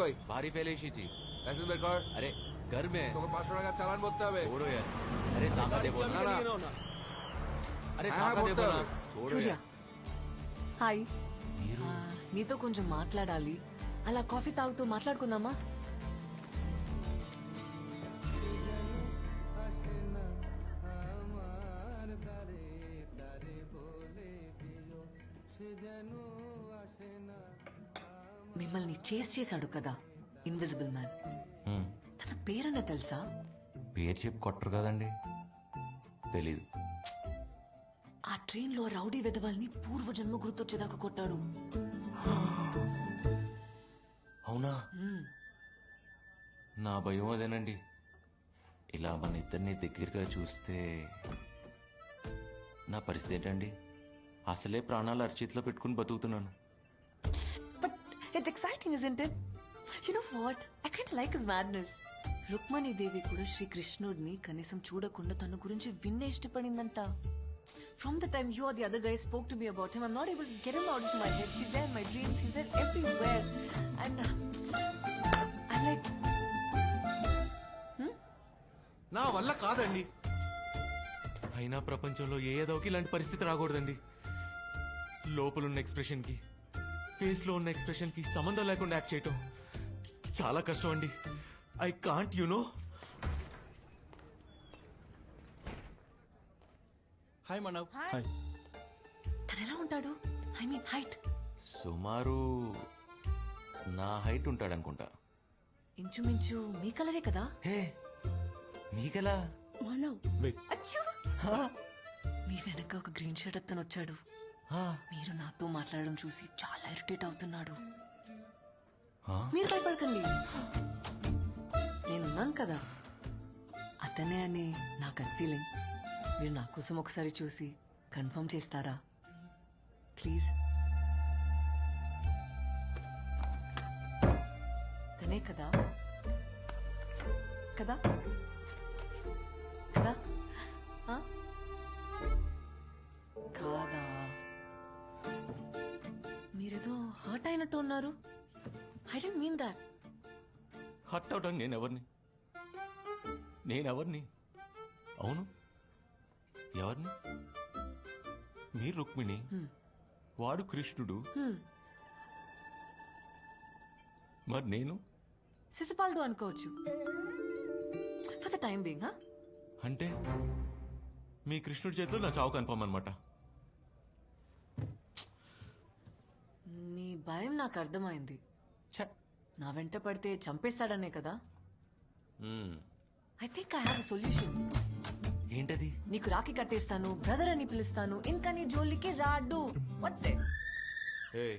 কই? ভারী ফেলে এসেছি। লাইসেন্স বের কর আরে ঘর মে। তোকে পাঁচশো টাকা চালান করতে হবে। ওরো আরে টাকা দেবো না। না। అరే సూర్య హాయ్ నీతో కొంచెం మాట్లాడాలి అలా కాఫీ తాగుతూ మాట్లాడుకుందామా మిమ్మల్ని చేసి చేశాడు కదా ఇన్విజిబుల్ మ్యాన్ హ్మ్. తన పేరన్న తెలుసా? పేరు చెప్పి కొట్టరు కదండి. తెలీదు. ఆ ట్రైన్లో రౌడీ వెధవాల్ని పూర్వజన్మ గుర్తొచ్చేదాకా కొట్టాడు. అవునా. నా భయం అదేనండి. ఇలా మన ఇద్దరిని దగ్గరగా చూస్తే నా పరిస్థితి ఏంటండి? అసలే ప్రాణాలు అరచేతిలో పెట్టుకుని బతుకుతున్నాను. But exciting isn't you know what I I like is madness his Rukmini Devi కూడా శ్రీకృష్ణుడిని కనీసం చూడకుండా తన గురించి విన్నే ఇష్టపడిందంట. From the time you are the other guy spoke to be about him I'm not able get him out my head he's there my dreams he's there everywhere and I like నా వల్ల కాదండి. అయినా ప్రపంచంలో ఏ ఏదోకి ఇలాంటి పరిస్థితి రాకూడదండి. లోపలున్న ఎక్స్ప్రెషన్కి ఫేస్లో ఉన్న ఎక్స్ప్రెషన్కి సంబంధం లేకుండా యాక్ట్ చేయటం చాలా కష్టం అండి. I can't you know. Hi Manav. తను ఎలా ఉంటాడు? I mean height. సుమారు నా హైట్ ఉంటాడు అనుకుంటా ఇంచుమించు మీ కలరే కదా? హే మీకెలా వెయిట్ అచ్చూ! మీ వెనక ఒక గ్రీన్ షర్ట్ అతను వచ్చాడు మీరు నాతో మాట్లాడడం చూసి చాలా ఇరిటేట్ అవుతున్నాడు? మీరు భయపడకండి. నేనున్నాను కదా. అతనే అని నా గట్ ఫీలింగ్ మీరు నా కోసం ఒకసారి చూసి కన్ఫర్మ్ చేస్తారా? ప్లీజ్ తనే కదా? కదా? కదా? ఆ? కాదా ఉన్నారు? I don't mean that hurt అవడానికి నేను ఎవరిని నేనెవరిని? అవును. ఎవరిని? మీరు రుక్మిణి. వాడు కృష్ణుడు. మరి నేను? శిశుపాలుడు అనుకోవచ్చు. ఫర్ ద టైం బీయింగ్ అంటే మీ కృష్ణుడి చేతిలో నా చావు కన్ఫర్మ్ అనమాట మీ భయం నాకు అర్థమైంది. నా వెంట పడితే చంపేస్తాడనే కదా? I think I have solution ఏంటది? నీకు రాఖీ కట్టేస్తాను బ్రదర్ అని పిలుస్తాను ఇంకా నీ జోలికి రాడు. వాట్స్ ఇట్ ఏయ్.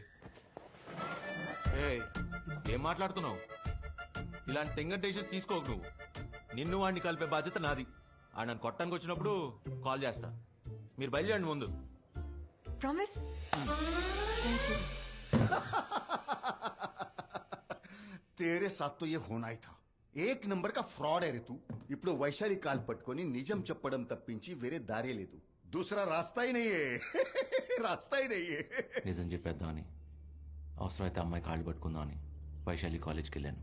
ఏయ్ ఏం మాట్లాడుతున్నావు? ఇలాంటి తెంగటేషన్ తీసుకోకు నువ్వు. నిన్ను వాడిని కలిపే బాధ్యత నాది. ఆ నన్ను కొట్టడానికి వచ్చినప్పుడు కాల్ చేస్తా. మీరు బయలుదేరండి ముందు. ప్రామిస్ థ్యాంక్ యూ తేరే సాత్తో ఏ హోనాయి థా ఏక్ నంబర్ కా ఫ్రాడ్ అరే తూ ఇప్పుడు వైశాలి కాల్ పట్టుకొని నిజం చెప్పడం తప్పించి వేరే దారే లేదు దూసరా రాస్తాయి నయ్యే రాస్తాయి నయ్యే నిజం అవసరం అయితే అమ్మాయి కాళ్ళు పట్టుకుందామని వైశాలి కాలేజ్కి వెళ్ళాను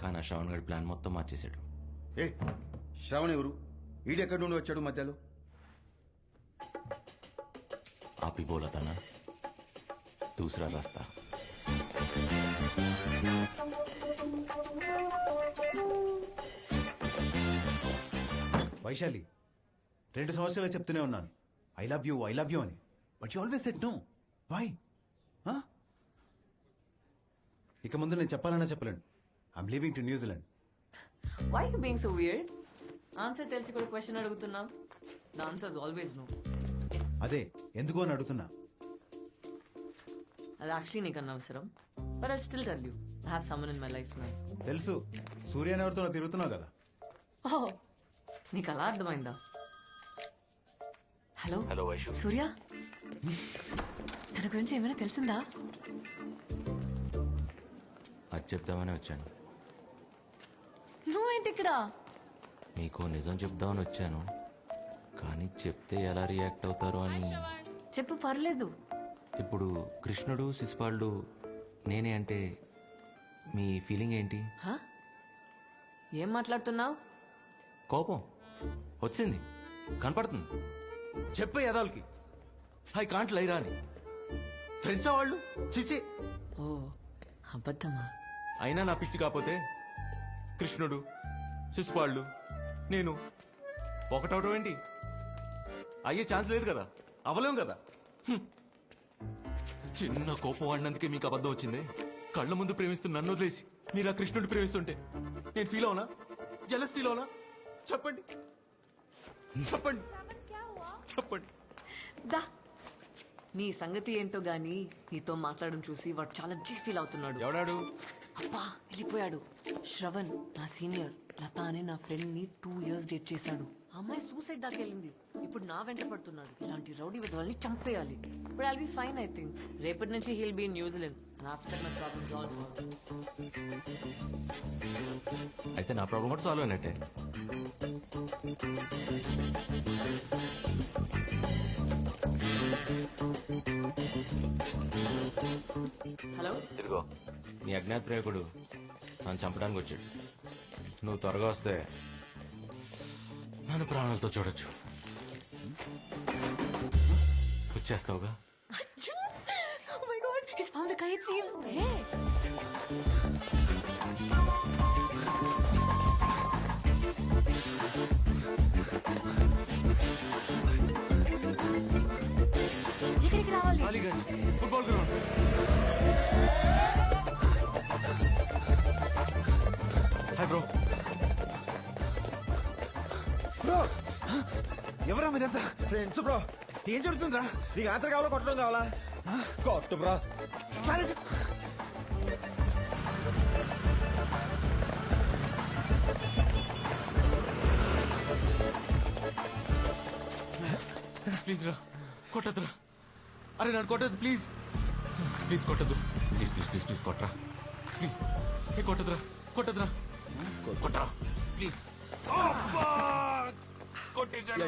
కానీ ఆ శ్రావణ్ ప్లాన్ మొత్తం మార్చేశాడు ఏ శ్రావణ్ ఎవరు ఈడెక్కడి నుండి వచ్చాడు మధ్యలో ఆపి బోలా తన దూసరా రాస్తా వైశాలి రెండు సంవత్సరాలు చెప్తూనే ఉన్నాను I love you I love you అని but you always said no why ఇక ముందు నేను చెప్పాలన్నా చెప్పలేను. I'm leaving to New Zealand why you being so weird answer తెలిసి కూడా క్వశ్చన్ అడుగుతున్నా. ద ఆన్సర్ ఆల్వేస్ నో అదే ఎందుకు అని అడుగుతున్నా. అది యాక్చువల్లీ నీకు అనవసరం but I still tell you I have someone in my life now తెలుసు సూర్య అని ఎవరితో తిరుగుతున్నావు కదా. ఓ నీకు అలా అర్థమైందా? Hello hello Vaishu Surya? తన గురించి ఏమైనా తెలిసిందా? అది చెప్దామని వచ్చాను. నువ్వేంటి ఇక్కడ? మీకు నిజం చెప్దామని వచ్చాను. కానీ చెప్తే ఎలా రియాక్ట్ అవుతారో అని. చెప్పు పర్లేదు. ఇప్పుడు కృష్ణుడు శిశుపాలుడు నేనే అంటే మీ ఫీలింగ్ ఏంటి? హా? ఏం మాట్లాడుతున్నావు? కోపం. వచ్చింది. కనపడుతుంది. చెప్పే యదాలకి ఐ కాంట్ లైరా అని ఫ్రెండ్స్ వాళ్ళు? చిచి ఓ అబద్ధమా? అయినా నా పిచ్చి కాకపోతే కృష్ణుడు శిశుపాళ్ళు నేను ఒకటవటం ఏంటి? అయ్యే ఛాన్స్ లేదు కదా. అవలేం కదా. చిన్న కోపం వాడినందుకే మీకు అబద్ధం వచ్చింది. కళ్ళ ముందు ప్రేమిస్తున్న నన్ను వదిలేసి మీరు ఆ కృష్ణుడిని ప్రేమిస్తుంటే నేను ఫీల్ అవునా? జలస్ ఫీల్ అవునా? చెప్పండి. చెప్పండి. చెప్పండి. దా. నీ సంగతి ఏంటో గాని నీతో మాట్లాడడం చూసి వాడు చాలా జీ ఫీల్ అవుతున్నాడు. ఎవడాడు? అబ్బా వెళ్ళిపోయాడు. శ్రవణ్ నా సీనియర్ లత అనే నా ఫ్రెండ్ని టూ ఇయర్స్ డేట్ చేశాడు. అమ్మాయి సూసైడ్ దాకా వెళ్ళింది. ఇప్పుడు నా వెంట పడుతున్నాడు. ఇలాంటి రౌడీ విధవల్ని చంపేయాలి. ఇప్పుడు I'll be fine I think రేపటి నుంచి he'll be New Zealand after my problems also అయితే నా ప్రాబ్లం కూడా సాల్వ్ అయినట్టే. హలో ఇదిగో నీ అజ్ఞాత ప్రేయకుడు నన్ను చంపడానికి వచ్చాడు. నువ్వు త్వరగా వస్తే నన్ను ప్రాణాలతో చూడొచ్చు. వచ్చేస్తావుగా? ఇక్కడికి రావాలి? మీరంతా ఫ్రెండ్స్ బ్రో ఏం జరుగుతుందిరా? నీకు ఆన్సర్ కావాలా కొట్టడం కావాలా? కొట్టు బ్రో ప్లీజ్ రా కొట్టద్దురా. అరే నన్ను కొట్టద్దు ప్లీజ్ ప్లీజ్ కొట్టద్దు. ప్లీజ్ ప్లీజ్ ప్లీజ్ ప్లీజ్ కొట్టరా ప్లీజ్ ఏ కొట్టదురా కొట్టదురా కొట్టరా ప్లీజ్ కొట్టేశాడు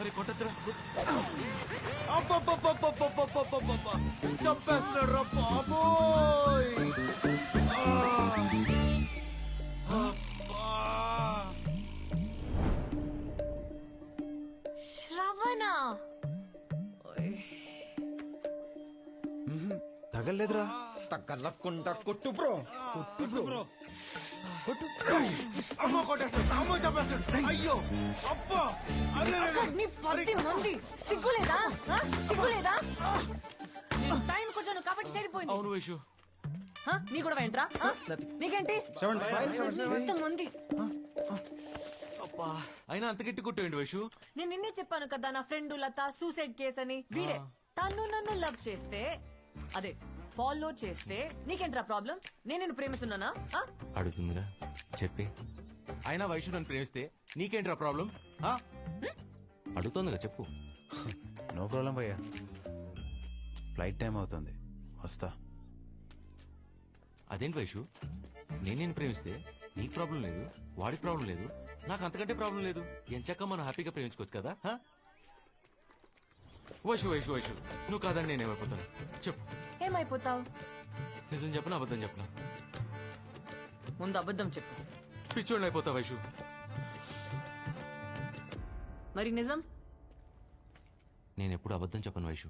అరే కొట్టద్దురా. రా బాబోయ్ శ్రవణ తగలేదురా తగ్గలకుండా కొట్టు బ్రో. కొట్టు బ్రో. అమ్మ కొట్టేస్తాడు అమ్మ చంపేస్తాడు అయ్యో అబ్బా అరే నీ పది మంది సిగ్గులేదా? ఆ? సిగ్గులేదా? నేను టైం కొంచెం కాబట్టి సరిపోయింది అవును వైషు. ఆ? నీ కూడా వెంట్రా నీకేంటి? మంది అబ్బా అయినా అంత గట్టి కొట్టేయండి వైషు. నేను నిన్నే చెప్పాను కదా నా ఫ్రెండ్ లత సూసైడ్ కేస్ అని. వీడే. తను నన్ను లవ్ చేస్తే అదే ఫాలో చేస్తే నీకేంట్రా ప్రాబ్లం నేను నిన్ను ప్రేమిస్తున్నానా? ఆ? అడుగుతుందిగా. చెప్పి. అయినా వైషు నన్ను ప్రేమిస్తే నీకేంట్రా ప్రాబ్లం ఆ? అడుగుతుందిగా చెప్పు. నో ప్రాబ్లం భయ్యా. ఫ్లైట్ టైం అవుతుంది. వస్తా. అదేంటి వైషు నేను నేను ప్రేమిస్తే నీకు ప్రాబ్లం లేదు వాడికి ప్రాబ్లం లేదు నాకు అంతకంటే ప్రాబ్లం లేదు. ఎంచక్క మనం హ్యాపీగా ప్రేమించుకోవచ్చు కదా ఆ? వైషు వైషు వైషు నువ్వు కాదని నేనేమైపోతాను చెప్పు. ఏమైపోతావు? నిజం చెప్పనా అబద్ధం చెప్పనా? ముందు అబద్ధం చెప్పు. పిచ్చోళ్ళు అయిపోతా వైషు. మరి నిజం? నేను ఎప్పుడు అబద్ధం చెప్పను వైషు.